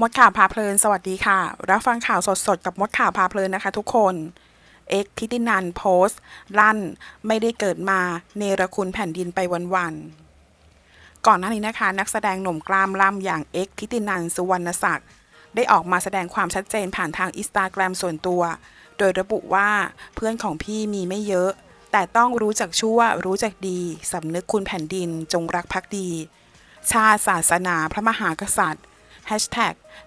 มดข่าวพาเพลิน สวัสดีค่ะ รับฟังข่าวสดๆ กับมดข่าวพาเพลินนะคะทุกคน เอ็กทิตินันโพสต์ ลั่นไม่ได้เกิดมาเนรคุณแผ่นดินไปวันๆ ก่อนหน้านี้นะคะ นักแสดงหนุ่มกล้ามล่ำอย่างเอ็กทิตินันสุวรรณศักดิ์ได้ออกมาแสดงความชัดเจนผ่านทางอินสตาแกรมส่วนตัว โดยระบุว่าเพื่อนของพี่มีไม่เยอะ แต่ต้องรู้จักชั่วรู้จักดีสำนึกคุณแผ่นดินจงรักภักดี ชาติศาสนาพระมหากษัตริย์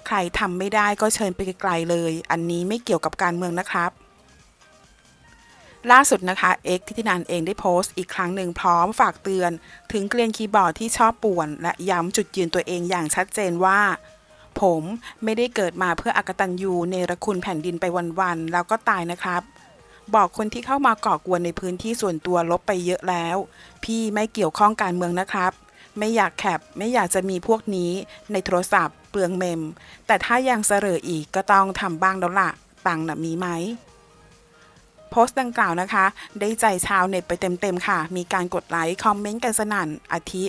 ใครทำไม่ได้ก็เชิญไปไกลๆเลย อันนี้ไม่เกี่ยวกับการเมืองนะครับ ล่าสุดนะคะเอ็กทิตินันเองได้โพสต์อีกครั้งหนึ่งพร้อมฝากเตือน ถึงเกลียนคีย์บอร์ดที่ชอบป่วน และย้ำจุดยืนตัวเองอย่างชัดเจนว่าผมไม่ได้เกิดมาเพื่ออากตันยูเนรคุณแผ่นดินไปวันๆแล้วก็ตายนะครับ บอกคนที่เข้ามาก่อกวนในพื้นที่ส่วนตัวลบไปเยอะแล้ว พี่ไม่เกี่ยวข้องการเมืองนะครับ ไม่อยากแคปไม่อยากจะมีพวกนี้ในโทรศัพท์ เปลืองเมม แต่ถ้ายังเสรออีกก็ต้องทำบ้างแล้วล่ะตังน่ะมีไหมโพสต์ดังกล่าวนะคะ ได้ใจชาวเน็ตไปเต็มๆค่ะ มีการกดไลค์ คอมเมนต์กันสนั่น อาทิ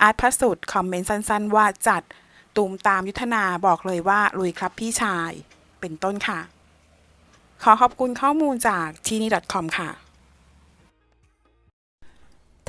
อาร์ตพระสุดคอมเมนต์สั้นๆ ว่าจัดตูมตามยุทธนาบอกเลยว่า ลุยครับพี่ชาย เป็นต้นค่ะ ขอขอบคุณข้อมูลจากที่นี่ .com ค่ะ